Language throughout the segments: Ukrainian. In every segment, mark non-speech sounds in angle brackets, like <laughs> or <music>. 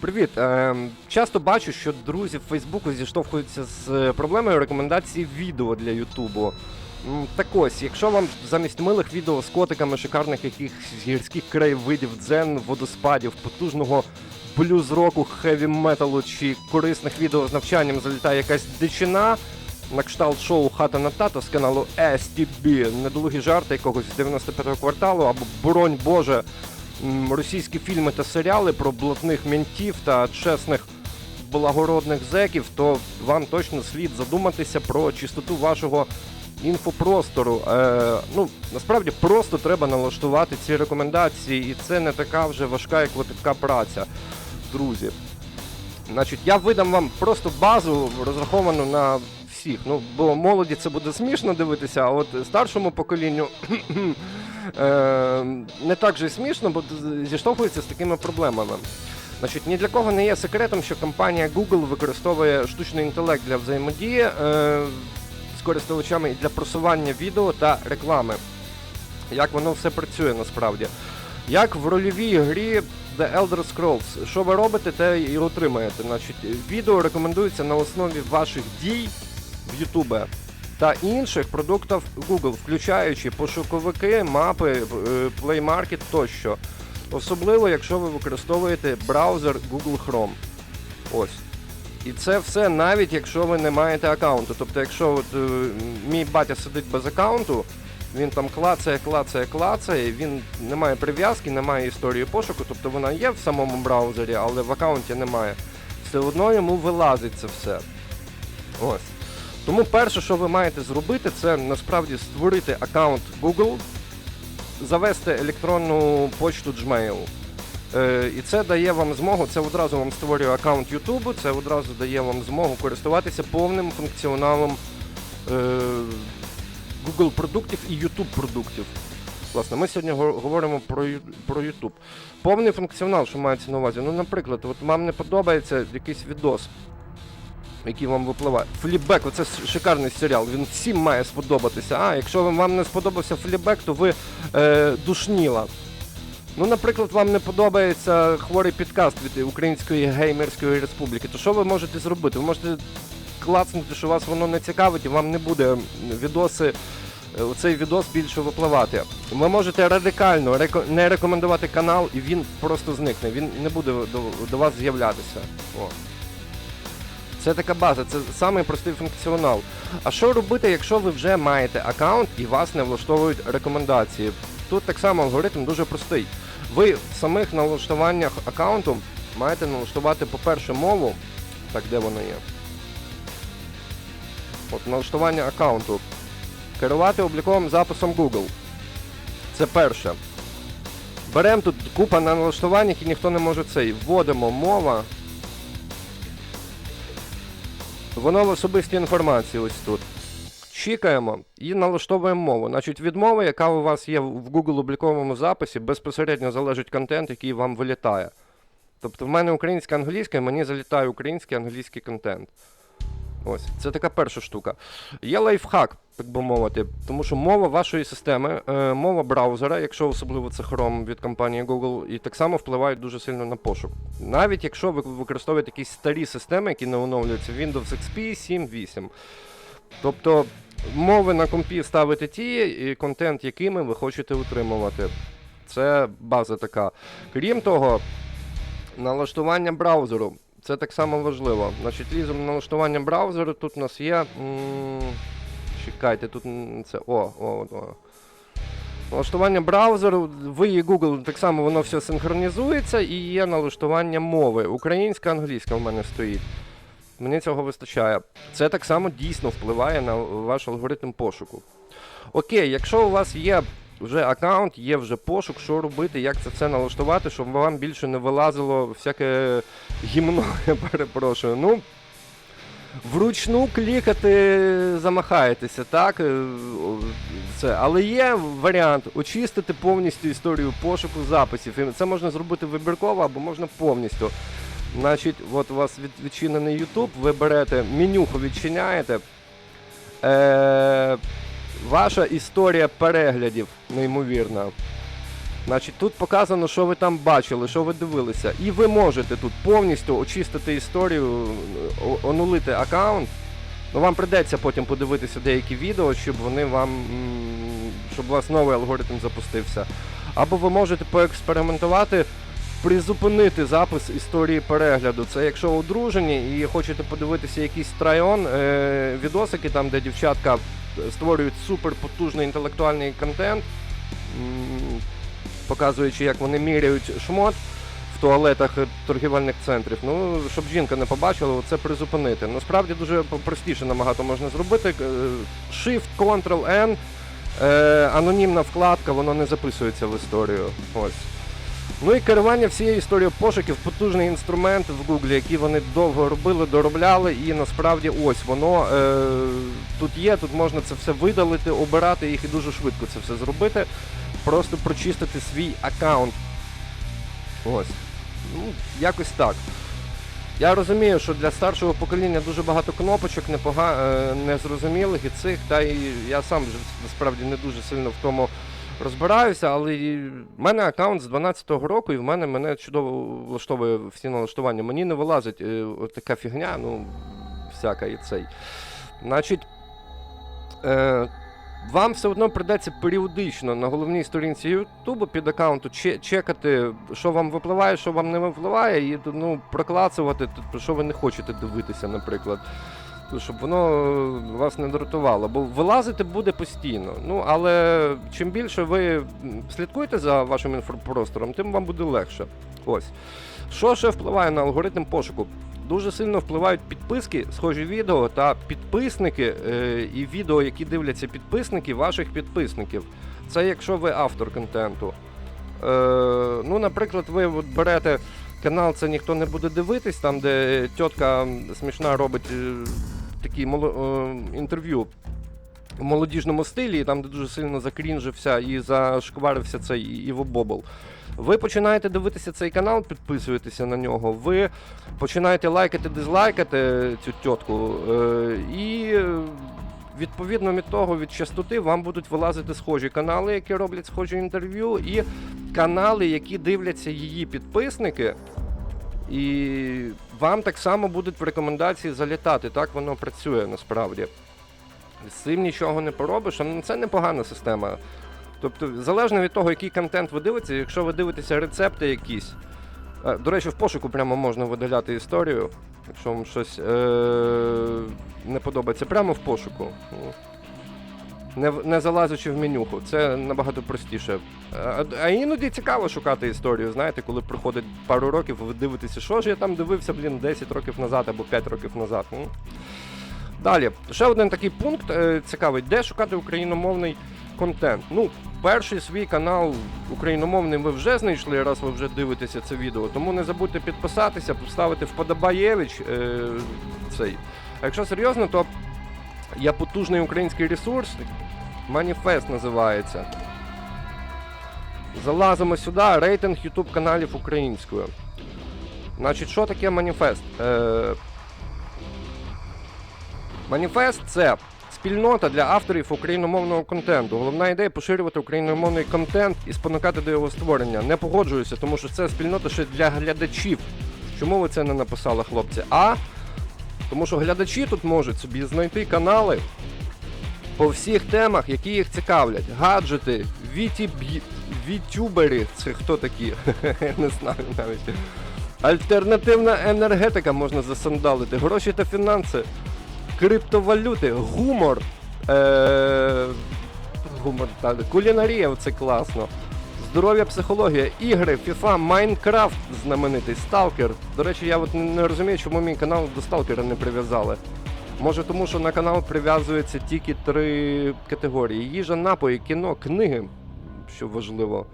Привіт. Е, часто бачу, що друзі в Фейсбуку зіштовхуються з е, проблемою рекомендації відео для Ютубу. Так ось, якщо вам замість милих відео з котиками шикарних якихось гірських краєвидів, дзен, водоспадів, потужного блюз-року, хеві-металу чи корисних відео з навчанням залітає якась дичина, на кшталт шоу Хата на тато з каналу STB, недолугі жарти якогось з 95-го кварталу або боронь Боже, російські фільми та серіали про блатних ментів та чесних благородних зеків, то вам точно слід задуматися про чистоту вашого інфопростору. Е, ну, насправді просто треба налаштувати ці рекомендації, і це не така вже важка і клопітка праця, друзі. Значить, я видам вам просто базу розраховану на всіх. Ну, бо молоді це буде смішно дивитися, а от старшому поколінню не так же смішно, бо зіштовхується з такими проблемами. Значить, ні для кого не є секретом, що компанія Google використовує штучний інтелект для взаємодії е, з користувачами і для просування відео та реклами. Як воно все працює насправді. Як в рольовій грі The Elder Scrolls. Що ви робите, те і отримаєте. Значить, відео рекомендується на основі ваших дій в YouTube та інших продуктів Google, включаючи пошуковики, мапи, е, Play Market тощо. Особливо, якщо ви використовуєте браузер Google Chrome. Ось. І це все навіть якщо ви не маєте аккаунту. Тобто, якщо от, е, мій батя сидить без аккаунту, він там клацає, клацає, клацає, він не має прив'язки, не має історії пошуку, тобто вона є в самому браузері, але в аккаунті немає. Все одно йому вилазить це все. Ось. Тому перше, що ви маєте зробити, це насправді створити аккаунт Google, завести електронну почту Gmail. Е, і це дає вам змогу, це одразу вам створює аккаунт YouTube, це одразу дає вам змогу користуватися повним функціоналом е, Google продуктів і YouTube продуктів. Власне, ми сьогодні говоримо про, YouTube. Повний функціонал, що мається на увазі. Ну, наприклад, от вам не подобається якийсь відос, який вам випливає. Флібек, оце шикарний серіал, він всім має сподобатися. А, якщо вам- не сподобався флібек, то ви е, душніла. Ну, наприклад, вам не подобається хворий підкаст від Української геймерської республіки, то що ви можете зробити? Ви можете клацнути, що вас воно не цікавить, і вам не буде відоси, е, цей відос більше випливати. Ви можете радикально не рекомендувати канал, і він просто зникне, він не буде до, до вас з'являтися. О. Це така база, це самий простий функціонал. А що робити, якщо ви вже маєте аккаунт і вас не влаштовують рекомендації? Тут так само алгоритм дуже простий. Ви в самих налаштуваннях аккаунту маєте налаштувати, по-перше, мову. Так, де воно є? От налаштування аккаунту. Керувати обліковим записом Google. Це перше. Беремо тут купа на налаштуваннях і ніхто не може цей. Вводимо мова. Воно в особистій інформації ось тут. Чікаємо і налаштовуємо мову. Значить, від мови, яка у вас є в Google обліковому записі, безпосередньо залежить контент, який вам вилітає. Тобто в мене українська англійська, і мені залітає український англійський контент. Ось, це така перша штука. Є лайфхак, так би мовити, тому що мова вашої системи, е, мова браузера, якщо особливо це Chrome від компанії Google, і так само впливають дуже сильно на пошук. Навіть якщо ви використовуєте якісь старі системи, які не оновлюються, Windows XP 7.8. Тобто мови на компі ставите ті, і контент, якими ви хочете утримувати. Це база така. Крім того, налаштування браузеру. Це так само важливо. Значить, ліземо на налаштування браузеру. Тут у нас є. м, Чекайте, тут це. О, о, о. Налаштування браузеру, ви і Google, так само воно все синхронізується і є налаштування мови. Українська, англійська в мене стоїть. Мені цього вистачає. Це так само дійсно впливає на ваш алгоритм пошуку. Окей, якщо у вас є вже аккаунт, є вже пошук, що робити, як це все налаштувати, щоб вам більше не вилазило всяке гімно, <laughs> я перепрошую. Ну, вручну клікати замахаєтеся, так? е, Це. Але є варіант очистити повністю історію пошуку записів. І це можна зробити вибірково або можна повністю. Значить, от у вас від, відчинений YouTube, ви берете менюху відчиняєте. Е, ваша історія переглядів, неймовірна. Значить, тут показано, що ви там бачили, що ви дивилися. І ви можете тут повністю очистити історію, онулити аккаунт. Ну, вам придеться потім подивитися деякі відео, щоб вони вам. щоб у вас новий алгоритм запустився. Або ви можете поекспериментувати, призупинити запис історії перегляду. Це якщо одружені і хочете подивитися якийсь трайон, е, відосики, там, де дівчатка створюють суперпотужний інтелектуальний контент, показуючи, як вони міряють шмот в туалетах торгівельних центрів. Ну, щоб жінка не побачила, це призупинити. Насправді дуже простіше набагато можна зробити. Е, Shift, Ctrl-N, е, анонімна вкладка, воно не записується в історію. Ось. Ну і керування всією історією пошуків, потужний інструмент в Google, який вони довго робили, доробляли, і насправді ось воно е, тут є, тут можна це все видалити, обирати їх і дуже швидко це все зробити. Просто прочистити свій аккаунт. Ось. Ну, якось так. Я розумію, що для старшого покоління дуже багато кнопочок непога... е, незрозумілих і цих, та і я сам насправді не дуже сильно в тому розбираюся, але в мене аккаунт з 12-го року, і в мене мене чудово влаштовує всі налаштування. Мені не вилазить е, така фігня, ну, всяка і цей. Значить, е, вам все одно придеться періодично на головній сторінці Ютубу під аккаунту чекати, що вам випливає, що вам не випливає, і ну, проклацувати, т- що ви не хочете дивитися, наприклад. Щоб воно е, вас не дратувало, бо вилазити буде постійно. Ну, але чим більше ви слідкуєте за вашим інфопростором, тим вам буде легше. Ось. Що ще впливає на алгоритм пошуку? Дуже сильно впливають підписки, схожі відео та підписники е, і відео, які дивляться підписники ваших підписників. Це якщо ви автор контенту. Е, ну, наприклад, ви от берете канал, це ніхто не буде дивитись, там, де тітка смішна робить такі е, інтерв'ю в молодіжному стилі, там, де дуже сильно закрінжився і зашкварився цей Іво Бобл. Ви починаєте дивитися цей канал, підписуєтеся на нього, ви починаєте лайкати, дизлайкати цю тітку, е, і відповідно від того, від частоти, вам будуть вилазити схожі канали, які роблять схожі інтерв'ю, і канали, які дивляться її підписники. І вам так само будуть в рекомендації залітати. Так воно працює насправді. З цим нічого не поробиш, а це непогана система. Тобто, залежно від того, який контент ви дивитеся, якщо ви дивитеся рецепти якісь. е, До речі, в пошуку прямо можна видаляти історію, якщо вам щось е- не подобається. Прямо в пошуку. Не, не залазячи в менюху, це набагато простіше. А, а іноді цікаво шукати історію, знаєте, коли проходить пару років, ви дивитеся, що ж я там дивився, блін, 10 років назад або 5 років назад. Далі, ще один такий пункт е, цікавий, де шукати україномовний контент. Ну, перший свій канал україномовний ви вже знайшли, раз ви вже дивитеся це відео. Тому не забудьте підписатися, поставити вподобаєвич е, цей. А якщо серйозно, то є потужний український ресурс, Маніфест називається. Залазимо сюди, рейтинг YouTube каналів українською. Значить, що таке маніфест? Е, Маніфест це спільнота для авторів україномовного контенту. Головна ідея поширювати україномовний контент і спонукати до його створення. Не погоджуюся, тому що це спільнота ще для глядачів. Чому ви це не написали, хлопці? А тому що глядачі тут можуть собі знайти канали по всіх темах, які їх цікавлять. Гаджети, вітюбери, це хто такі? <laughs> Не знаю навіть. Альтернативна енергетика можна засандалити, гроші та фінанси, криптовалюти, гумор. Е... Гумор, та, кулінарія, це класно. Здоров'я, психологія, ігри, FIFA, Майнкрафт знаменитий, Сталкер. До речі, я от не розумію, чому мій канал до Сталкера не прив'язали. Може тому, що на канал прив'язуються тільки три категорії: їжа, напої, кіно, книги, що важливо.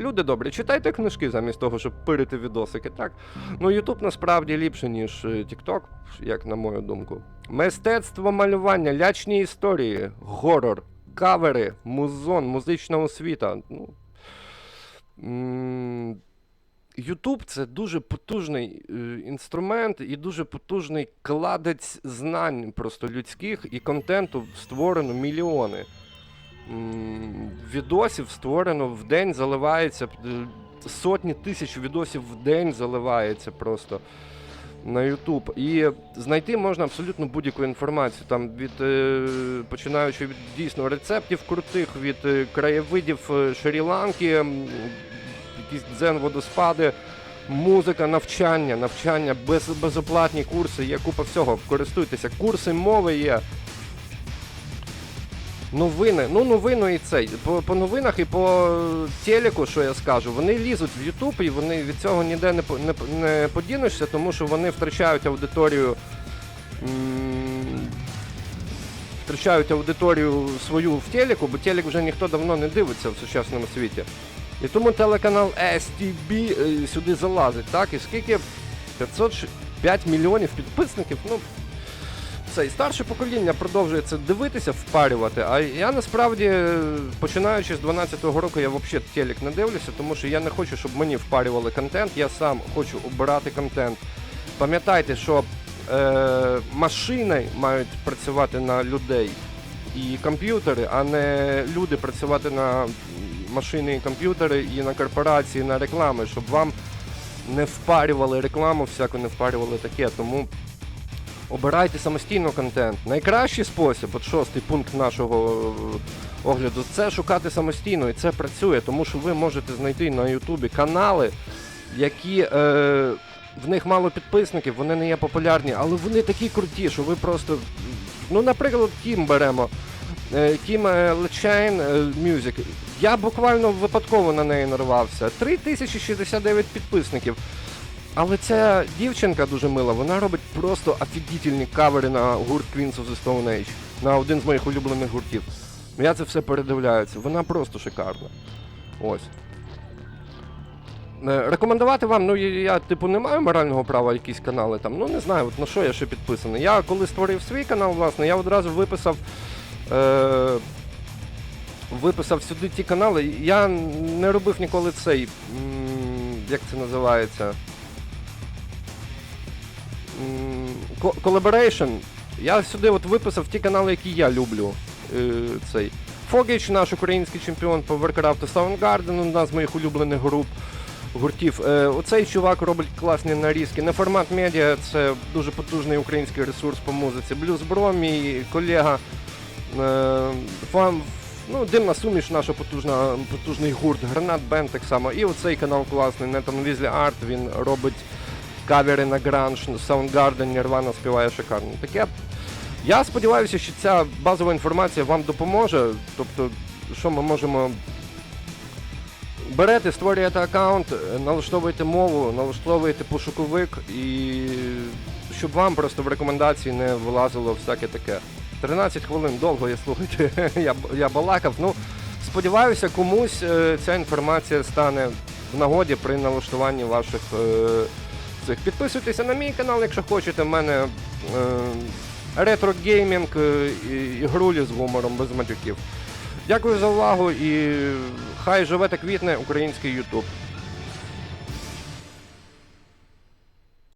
Люди добрі, читайте книжки замість того, щоб пирити відосики, так? Ну, Ютуб насправді ліпше, ніж е, TikTok, як на мою думку. Мистецтво малювання, лячні історії, горор, кавери, музон, музична освіта. Ну, Ютуб це дуже потужний е, інструмент і дуже потужний кладець знань просто людських і контенту створено мільйони. відосів створено в день, заливається е, сотні тисяч відосів в день заливається просто на YouTube. І знайти можна абсолютно будь-яку інформацію. Там від е, починаючи від дійсно рецептів крутих, від краєвидів Шрі-Ланки, якісь дзен-водоспади. Музика, навчання, навчання, без, безоплатні курси, є купа всього. Користуйтеся. Курси мови є. Новини, ну новини і цей. По, по новинах і по телеку, що я скажу, вони лізуть в Ютуб і вони від цього ніде не, не, не подінешся, тому що вони втрачають аудиторію. Втрачають аудиторію свою в телеку, бо телек вже ніхто давно не дивиться в сучасному світі. І тому телеканал STB е, сюди залазить, так? І скільки? 505 мільйонів підписників. Ну, це і старше покоління продовжує це дивитися, впарювати. А я насправді, е, починаючи з 12-го року, я взагалі телек не дивлюся, тому що я не хочу, щоб мені впарювали контент. Я сам хочу обирати контент. Пам'ятайте, що е, машини мають працювати на людей і комп'ютери, а не люди працювати на машини і комп'ютери і на корпорації, на реклами, щоб вам не впарювали рекламу, всяку не впарювали таке. Тому обирайте самостійно контент. Найкращий спосіб, от шостий пункт нашого е, огляду, це шукати самостійно, і це працює, тому що ви можете знайти на Ютубі канали, які. Е, в них мало підписників, вони не є популярні, але вони такі круті, що ви просто. Ну, наприклад, Кім беремо. Е, Кім е, Лечейн е, Music. Я буквально випадково на неї нарвався. 3069 підписників. Але ця дівчинка дуже мила, вона робить просто офігітельні кавери на гурт Queens of the Stone Age, на один з моїх улюблених гуртів. Я це все передивляюся. Вона просто шикарна. Ось. Е, Рекомендувати вам, ну я, типу не маю морального права якісь канали там. Ну не знаю, от на що я ще підписаний. Я коли створив свій канал, власне, я одразу виписав. Е, виписав сюди ті канали. Я не робив ніколи цей. Як це називається? Collaboration. Я сюди от виписав ті канали, які я люблю. Е, цей. Фогіч, наш український чемпіон по Warcraft Soundgarden, одна з моїх улюблених груп гуртів. Е, оцей чувак робить класні нарізки. На формат медіа це дуже потужний український ресурс по музиці. Блюз Бро, мій колега. Е, фан, ну, димна суміш, наша потужна, потужний гурт, Гранат Бенд так само. І оцей канал класний, Нетан Візлі Арт, він робить кавери на гранж, Soundgarden, Нірвана співає шикарно. Таке. Я сподіваюся, що ця базова інформація вам допоможе. Тобто, що ми можемо. Берете, створюєте аккаунт, е, налаштовуєте мову, налаштовуєте пошуковик і щоб вам просто в рекомендації не вилазило всяке таке. 13 хвилин довго, я слухайте, <laughs> я, я балакав. Ну, сподіваюся, комусь е, ця інформація стане в нагоді при налаштуванні ваших е, цих. Підписуйтеся на мій канал, якщо хочете. В мене е, ретро-геймінг, і ігрулі з гумором без матюків. Дякую за увагу і хай живе та квітне український Ютуб.